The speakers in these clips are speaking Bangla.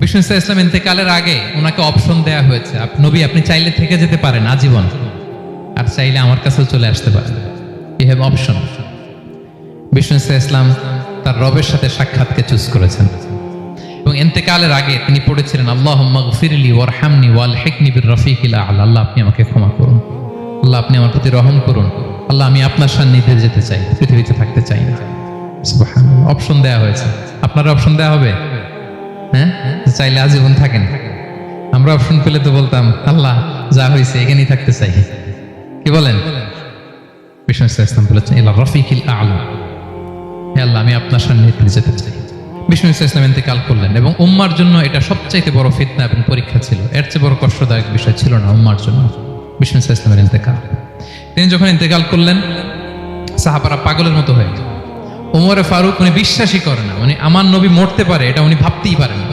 বিষ্ণু ইসা ইসলাম ইন্তেকালের আগে ওনাকে অপশন দেয়া হয়েছে। নবী, আপনি চাইলে থেকে যেতে পারেন, আজীবন। আর চাইলে আমার কাছেও চলে আসতে পারেন। ইউ হ্যাভ অপশন বিষ্ণু ইসা ইসলাম তার রবের সাথে সাক্ষাৎকে চুজ করেছেন। এবং এন্তেকালের আগে তিনি পড়েছিলেন আল্লাহ ফিরলি ওয়ার হামনি ওয়াল হেকনি বির রফিকিলা আল্লাহ আল্লাহ আপনি আমাকে ক্ষমা করুন। আল্লাহ, আপনি আমার প্রতি রহম করুন। আল্লাহ, আমি আপনার সান্নিধ্যে যেতে চাই, পৃথিবীতে থাকতে চাই না। অপশন দেয়া হয়েছে। আপনার অপশন দেয়া হবে? হ্যাঁ? চাইলে আজীবন থাকেন। আমরা অপশন পেলে তো বলতাম, আল্লাহ, যা হয়েছে এখানেই থাকতে চাই। কি বলেন? বিষ্ণু বলেছেন ইলা রফিকিল আলা। হে আল্লাহ, আমি আপনার যেতে চাই। বিষ্ণু ইসলাম ইন্তেকাল করলেন, এবং উম্মার জন্য এটা সবচাইতে বড় ফিতনা এবং পরীক্ষা ছিল। এর চেয়ে বড় কষ্টদায়ক বিষয় ছিল না উম্মার জন্য। বিষ্ণু ইসলামের ইন্তেকাল। তিনি যখন ইন্তেকাল করলেন, সাহাবারা পাগলের মতো হয়ে গেল ওমরে ফারুক উনি বিশ্বাসই করে না। উনি আমার নবী মরতে পারে, এটা উনি ভাবতেই পারেন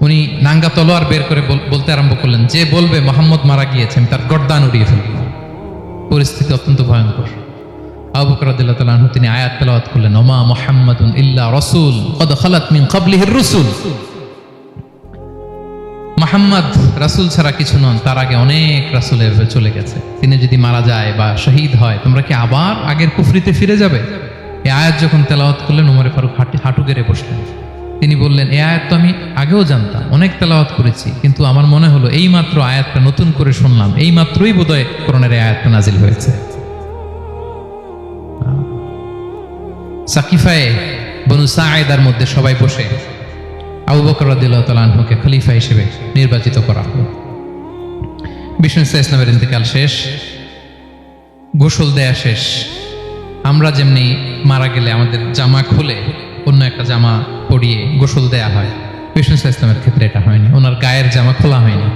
উনি নাঙ্গা তলোয়ার বের করে বল- বলতে আরম্ভ করলেন, যে বলবে মোহাম্মদ মারা গিয়েছে আমি তার গর্দান উড়িয়ে ফেলব পরিস্থিতি অত্যন্ত ভয়ঙ্কর। আবু বকর রাদিয়াল্লাহু তিনি আয়াত তেলাওয়াত করলেন, ওমা মুহাম্মাদুন ইল্লা রাসূল, কদ খালাত মিন ক্বাবলিহির রুসুল। মোহাম্মদ রাসূল ছাড়া কিছু নন, তার আগে অনেক রাসূল চলে গেছে। তিনি যদি মারা যায় বা শহীদ হয়, তোমরা কি আবার আগের কুফরিতে ফিরে যাবে? আয়াত যখন তেলাওয়াত করলেন, উমরে ফারুক হাঁটি হাঁটু গেড়ে বসলেন। তিনি বললেন এই আয়াত তো আমি আগেও জানতাম, অনেক তেলাওয়াত করেছি, কিন্তু আমার মনে হলো এই মাত্র আয়াতটা নতুন করে শুনলাম, এই মাত্রই বোধহয় কোরআনের এই আয়াতটা নাজিল হয়েছে। সাকিফায়ে বনু সায়েদার মধ্যে সবাই বসে আবু বকর রাদিয়াল্লাহু আনহুকে খলিফা হিসেবে নির্বাচিত করা হলো। বিষ্ণু ইসা ইসলামের ইন্তেকাল শেষ, গোসল দেয়া শেষ। আমরা যেমনি মারা গেলে আমাদের জামা খুলে অন্য একটা জামা পরিয়ে গোসল দেয়া হয়। বিষ্ণু ইসলামের ক্ষেত্রে এটা হয়নি। ওনার গায়ের জামা খোলা হয়নি।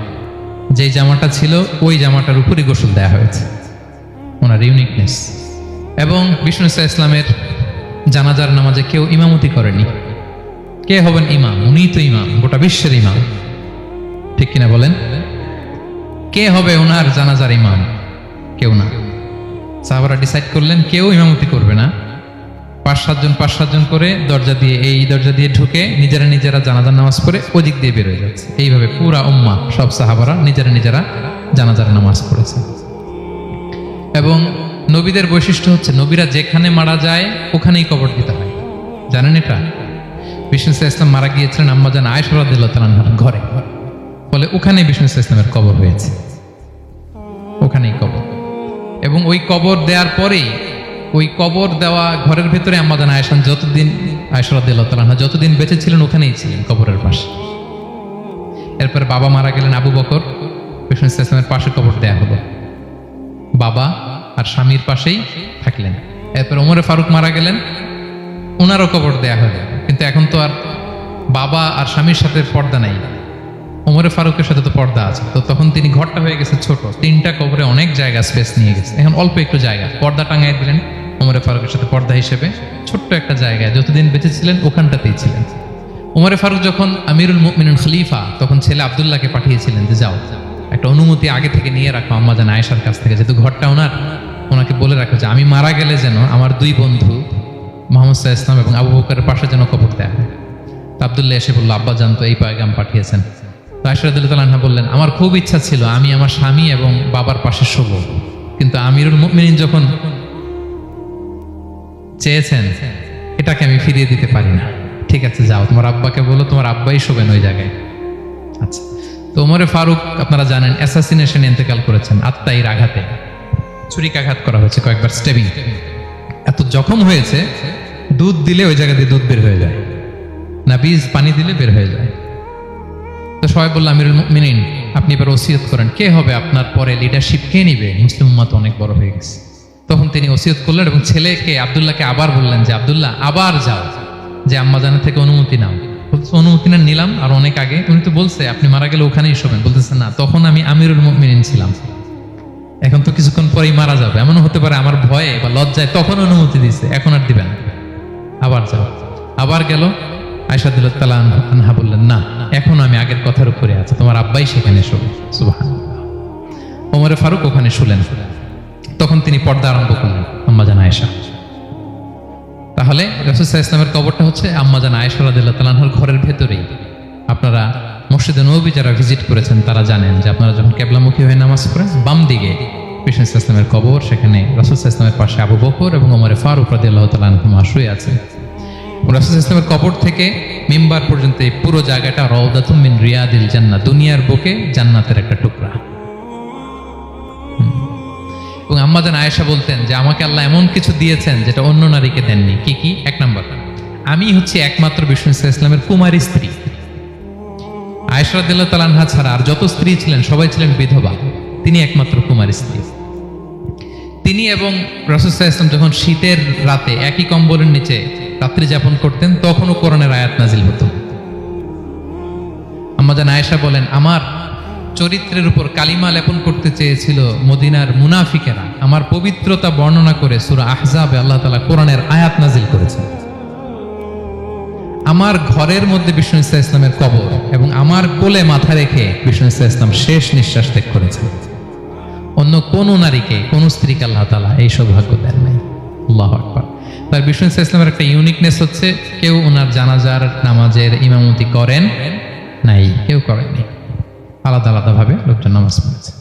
যেই জামাটা ছিল, ওই জামাটার উপরই গোসল দেয়া হয়েছে। ওনার ইউনিকনেস এবং বিষ্ণু ইসলামের জানাজার নামাজে কেউ ইমামতি করেনি। কে হবেন ইমাম? উনি তো ইমাম, গোটা বিশ্বের ইমাম। ঠিক কিনা বলেন? কে হবে ওনার জানাজার ইমাম? কেউ না। সাহাবারা ডিসাইড করলেন, কেউ ইমামতি করবে না। পাঁচ সাতজন পাঁচ সাতজন করে দরজা দিয়ে, এই দরজা দিয়ে ঢুকে নিজেরা নিজেরা জানাজার নামাজ পড়ে ওদিক দিয়ে বেরোয় যাচ্ছে। এইভাবে পুরা উম্মা, সব সাহাবারা নিজেরা নিজেরা জানাজার নামাজ পড়েছে। এবং নবীদের বৈশিষ্ট্য হচ্ছে, নবীরা যেখানে মারা যায়, ওখানেই কবর দিতে হয়। জানেন এটা? বিষ্ণু ইসা ইসলাম মারা গিয়েছিলেন আম্মাজান আয়সরাদিল্লাহ তালানহার ঘরে। ফলে ওখানেই বিষ্ণু ইসা ইসলামের কবর হয়েছে। ওখানেই কবর। এবং ওই কবর দেওয়ার পরেই, ওই কবর দেওয়া ঘরের ভেতরে আম্মাজান আয়সান যতদিন আয়সরাদিল্লাহ তালানহা যতদিন বেঁচে ছিলেন ওখানেই ছিলেন কবরের পাশে। এরপর বাবা মারা গেলেন আবু বকর ইসলামের পাশে কবর দেয়া হলো। বাবা আর স্বামীর পাশেই থাকলেন। এরপর ওমরে ফারুক মারা গেলেন, ওনারও কবর দেয়া হলো। কিন্তু এখন তো আর বাবা আর স্বামীর সাথে পর্দা নাই। ওমরে ফারুকের সাথে তো পর্দা আছে। তো তখন তিনি ঘরটা হয়ে গেছে ছোট। তিনটা কবরে অনেক জায়গা স্পেস নিয়ে গেছে। এখন অল্প একটু জায়গা। পর্দা টাঙাই দিলেন ওমরে ফারুকের সাথে পর্দা হিসেবে। ছোট্ট একটা জায়গায় যতদিন বেঁচে ছিলেন, ওখানটাতেই ছিলেন। ওমরে ফারুক যখন আমিরুল মুমিনুন খলিফা, তখন ছেলে আবদুল্লাহকে পাঠিয়েছিলেন যে যাও। একটা অনুমতি আগে থেকে নিয়ে রাখো আম্মাজান আয়েশার কাছ থেকে। যেহেতু ঘরটা ওনার, ওনাকে বলে রাখো যে আমি মারা গেলে যেন আমার দুই বন্ধু মোহাম্মদ সাহা ইসলাম এবং আবু বকরের পাশে যেন কবর দেয়া। আবদুল্লাহ এসে বলল, আব্বা জান তো এই পায়গাম পাঠিয়েছেন। আশরাদুল্লাহ বললেন, আমার খুব ইচ্ছা ছিল আমি আমার স্বামী এবং বাবার পাশে শোব। কিন্তু আমিরুল মুমিনিন যখন চেয়েছেন, এটাকে আমি ফিরিয়ে দিতে পারি না। ঠিক আছে, যাও, তোমার আব্বাকে বলো, তোমার আব্বাই শোবেন ওই জায়গায়। আচ্ছা তো ওমরে ফারুক, আপনারা জানেন অ্যাসাসিনেশন ইন্তেকাল করেছেন আত্মাইর আঘাতে ছুরিকাঘাত করা হয়েছে কয়েকবার স্টেবিং এত জখম হয়েছে, দুধ দিলে ওই জায়গা দিয়ে দুধ বের হয়ে যায়। না বীজ পানি দিলে বের হয়ে যায়। তো সবাই বলল, আমিরুল মিনিন আপনি এবার ওসিয়ত করেন। কে হবে আপনার পরে লিডারশিপ কে নিবে? মুসলিম উম্মাত অনেক বড় হয়ে গেছে। তখন তিনি ওসিয়ত করলেন এবং ছেলেকে আবদুল্লাহকে আবার বললেন যে, আবদুল্লাহ, আবার যাও। যে আম্মা জানা থেকে অনুমতি নাও। অনুমতি না, নিলাম আর অনেক আগে। উনি তো বলছে, আপনি মারা গেলে ওখানেই শোবেন। বলতেছে, না, তখন আমি আমিরুল মিনিন ছিলাম। এখন তো কিছুক্ষণ পরেই মারা যাবে। এমনও হতে পারে আমার ভয়ে বা লজ্জায় তখন অনুমতি দিছে এখন আর দিবেন আবার যাও। আবার গেল আয়সাদুল্লাহ তালা আনহা বললেন, না এখন আমি আগের কথার উপরে আছে। তোমার আব্বাই সেখানে শোবে সুবাহ ওমরে ফারুক ওখানে শুলেন। তখন তিনি পর্দা আরম্ভ করলেন আম্মাজান আয়েশা। তাহলে রসুল্লাহ ইসলামের কবরটা হচ্ছে আম্মাজান আয়েশা রাদিল্লাহ তালানহর ঘরের ভেতরেই। আপনারা মসজিদে নবী যারা ভিজিট করেছেন, তারা জানেন যে আপনারা যখন কেবলামুখী হয়ে নামাজ পড়েন, বাম দিকে কৃষ্ণ ইসলামের কবর, সেখানে রাসুল ইসলামের পাশে আবু বকর এবং ওমরে ফারুক রাদি আল্লাহ তালা শুয়ে আছেন রাসুল ইসলামের কবর থেকে মেম্বার পর্যন্ত এই পুরো জায়গাটা রওদাতুম মিন রিয়াদিল জান্নাত দুনিয়ার বুকে জান্নাতের একটা টুকরা। এবং আম্মাজান আয়েশা বলতেন যে, আমাকে আল্লাহ এমন কিছু দিয়েছেন যেটা অন্য নারীকে দেননি। কি কি? এক নম্বর আমি হচ্ছে একমাত্র বিষ্ণু ইসলামের কুমারী স্ত্রী। আয়েশরাদিল্লাহ তালানহা ছাড়া আর যত স্ত্রী ছিলেন, সবাই ছিলেন বিধবা। তিনি একমাত্র কুমারী স্ত্রী। তিনি এবং রসুল্লাহ ইসলাম যখন শীতের রাতে একই কম্বলের নিচে রাত্রি যাপন করতেন, তখনও কোরআনের আয়াত নাজিল হতো। আমাদের আয়েশা বলেন, আমার চরিত্রের উপর কালিমা লেপন করতে চেয়েছিল মদিনার মুনাফিকেরা। আমার পবিত্রতা বর্ণনা করে সুরা আহজাবে আল্লাহ তালা কোরআনের আয়াত নাজিল করেছেন। আমার ঘরের মধ্যে বিষ্ণু ইসলাম ইসলামের কবর এবং আমার কোলে মাথা রেখে বিষ্ণু ইসলাম ইসলাম শেষ নিঃশ্বাস ত্যাগ করেছেন। অন্য কোনো নারীকে, কোন স্ত্রীকে আল্লাহ তালা এই সৌভাগ্য দেন নাই। আল্লাহ আকবর। তার বিষ্ণু ইসলাম ইসলামের একটা ইউনিকনেস হচ্ছে, কেউ ওনার জানাজার নামাজের ইমামতি করেন নাই, কেউ করেনি। আলাদা আলাদাভাবে লোকটা নামাজ পড়েছে।